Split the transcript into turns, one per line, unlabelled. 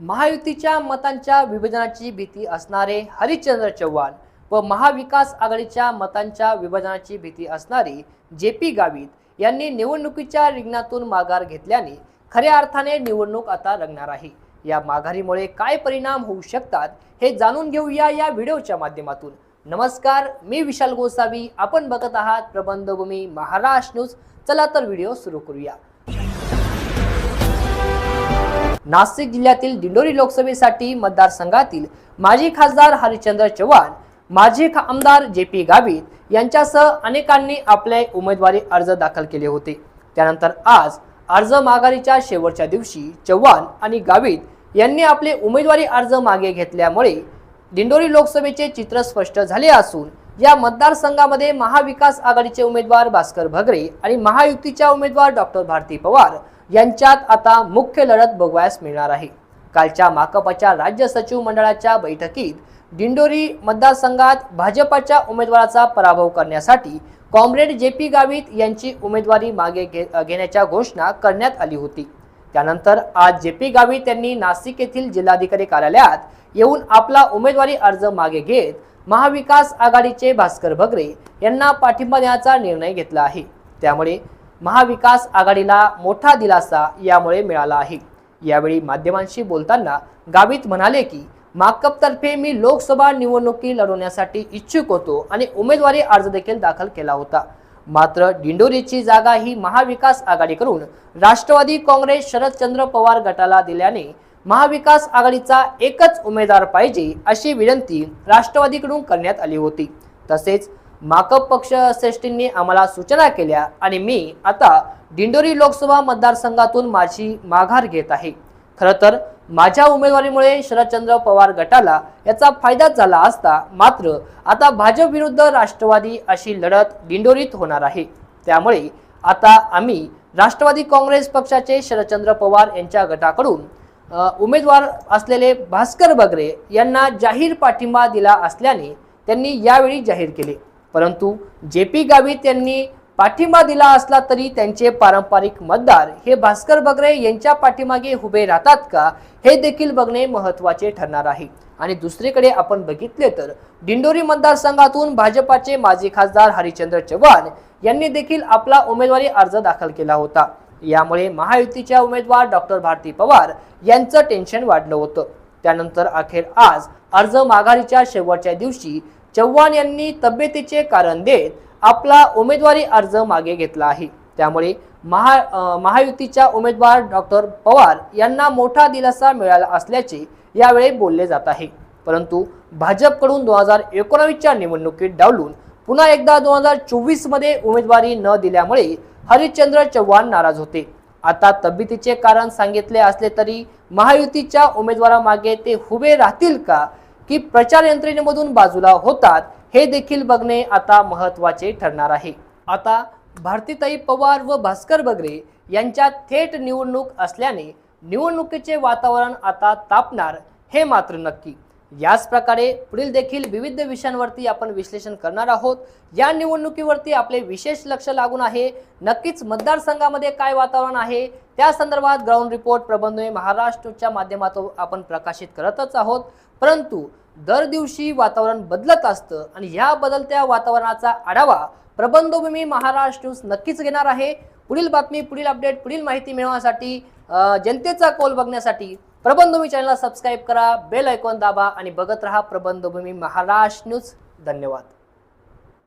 महायुतीच्या मतांच्या विभाजनाची भीती असणारे हरिश्चंद्र चव्हाण व महाविकास आघाडीच्या मतांच्या विभाजनाची भीती असणारी जे पी गावित यांनी निवडणुकीच्या रिंगणातून माघार घेतल्याने खऱ्या अर्थाने निवडणूक आता रंगणार आहे. या माघारीमुळे काय परिणाम होऊ शकतात हे जाणून घेऊया या व्हिडिओच्या माध्यमातून. नमस्कार मी विशाल गोसावी. आपण बघत आहात प्रबंधभूमी महाराष्ट्र न्यूज. चला तर व्हिडिओ सुरू करूया. नाशिक जिल्ह्यातील दिंडोरी लोकसभेसाठी मतदारसंघातील माजी खासदार हरिश्चंद्र चव्हाण माजी आमदार जे पी गावित यांच्यासह अनेकांनी आपले उमेदवारी अर्ज दाखल केले होते. त्यानंतर आज अर्ज माघारीच्या शेवटच्या दिवशी चव्हाण आणि गावित यांनी आपले उमेदवारी अर्ज मागे घेतल्यामुळे दिंडोरी लोकसभेचे चित्र स्पष्ट झाले असून या मतदारसंघामध्ये महाविकास आघाडीचे उमेदवार भास्कर भगरे आणि महायुतीच्या उमेदवार डॉक्टर भारती पवार यांच्यात आता मुख्य लढत बघवायस मिळणार आहे. कालच्या माकपाच्या राज्य सचिव मंडळाच्या बैठकीत दिंडोरी मतदारसंघात भाजपाच्या उमेदवाराचा पराभव करण्यासाठी कॉम्रेड जे पी गावित यांची उमेदवारी मागे घे घेण्याच्या घोषणा करण्यात आली होती. त्यानंतर आज जे पी गावी त्यांनी नाशिक येथील जिल्हाधिकारी कार्यालयात येऊन आपला उमेदवारी अर्ज मागे घेत महाविकास आघाडीचे भास्कर भगरे यांना पाठिंबा देण्याचा निर्णय घेतला आहे. त्यामुळे महाविकास आघाडीला मोठा दिलासा यामुळे मिळाला आहे. यावेळी माध्यमांशी बोलताना गावित म्हणाले की माकपतर्फे मी लोकसभा निवडणुकी लढवण्यासाठी इच्छुक होतो आणि उमेदवारी अर्ज देखील दाखल केला होता. मात्र दिंडोरीची जागा ही महाविकास आघाडीकडून राष्ट्रवादी काँग्रेस शरदचंद्र पवार गटाला दिल्याने महाविकास आघाडीचा एकच उमेदवार पाहिजे अशी विनंती राष्ट्रवादीकडून करण्यात आली होती. तसेच माकप पक्ष श्रेष्ठींनी आम्हाला सूचना केल्या आणि मी आता दिंडोरी लोकसभा मतदारसंघातून माझी माघार घेत आहे. खरं तर माझ्या उमेदवारीमुळे शरदचंद्र पवार गटाला याचा फायदाच झाला असता मात्र आता भाजप विरुद्ध राष्ट्रवादी अशी लढत दिंडोरीत होणार आहे. त्यामुळे आता आम्ही राष्ट्रवादी काँग्रेस पक्षाचे शरदचंद्र पवार यांच्या गटाकडून उमेदवार असलेले भास्कर बगरे यांना जाहीर पाठिंबा दिला असल्याने त्यांनी यावेळी जाहीर केले. परंतु जे पी गावित यांनी पाठिंबा दिला असला तरी त्यांचे पारंपरिक मतदार हे भास्कर बगरे यांच्या पाठीमागे उभे राहतात का हे देखील बघणे महत्त्वाचे ठरणार आहे. आणि दुसरीकडे आपण बघितले तर दिंडोरी मतदारसंघातून भाजपाचे माजी खासदार हरिचंद्र चव्हाण यांनी देखील आपला उमेदवारी अर्ज दाखल केला होता. यामुळे महायुतीच्या उमेदवार डॉक्टर भारती पवार यांचं टेन्शन वाढलं होतं. त्यानंतर अखेर आज अर्ज माघारीच्या शेवटच्या दिवशी चव्हाण यांनी तब्येतीचे कारण देत आपला उमेदवारी अर्ज मागे घेतला आहे. त्यामुळे महा महायुतीच्या उमेदवार डॉक्टर पवार यांना मोठा दिलासा मिळाला असल्याचे यावेळी बोलले जात आहे. परंतु भाजपकडून दोन हजार एकोणावीसच्या निवडणुकीत डावलून पुन्हा एकदा दोन हजार चोवीसमध्ये उमेदवारी न दिल्यामुळे हरिश्चंद्र चव्हाण नाराज होते. आता तब्येतीचे कारण सांगितले असले तरी महायुतीच्या उमेदवारामागे ते उभे राहतील का की प्रचार यंत्रणेमधून बाजूला होतात हे देखील बघणे आता महत्त्वाचे ठरणार आहे. आता भारतीताई पवार व भास्कर बगरे यांच्यात थेट निवडणूक असल्याने निवडणुकीचे वातावरण आता तापणार हे मात्र नक्की. याच प्रकारे पुढील देखील विविध विषयांवरती आपण विश्लेषण करणार आहोत. या निवडणुकीवरती आपले विशेष लक्ष लागून आहे. नक्कीच मतदारसंघामध्ये काय वातावरण आहे? त्या संदर्भात ग्राउंड रिपोर्ट प्रबंधने महाराष्ट्रच्या माध्यमातून आपण प्रकाशित करतच आहोत. परंतु दर दिवशी वातावरण बदलत असतं आणि ह्या बदलत्या वातावरणाचा आढावा प्रबंधभूमी महाराष्ट्र न्यूज नक्कीच घेणार आहे. पुढील बातमी पुढील अपडेट पुढील माहिती मिळवण्यासाठी जनतेचा कौल बघण्यासाठी प्रबंधभूमी चॅनलला सबस्क्राईब करा बेल ऐकॉन दाबा आणि बघत राहा प्रबंधभूमी महाराष्ट्र न्यूज. धन्यवाद.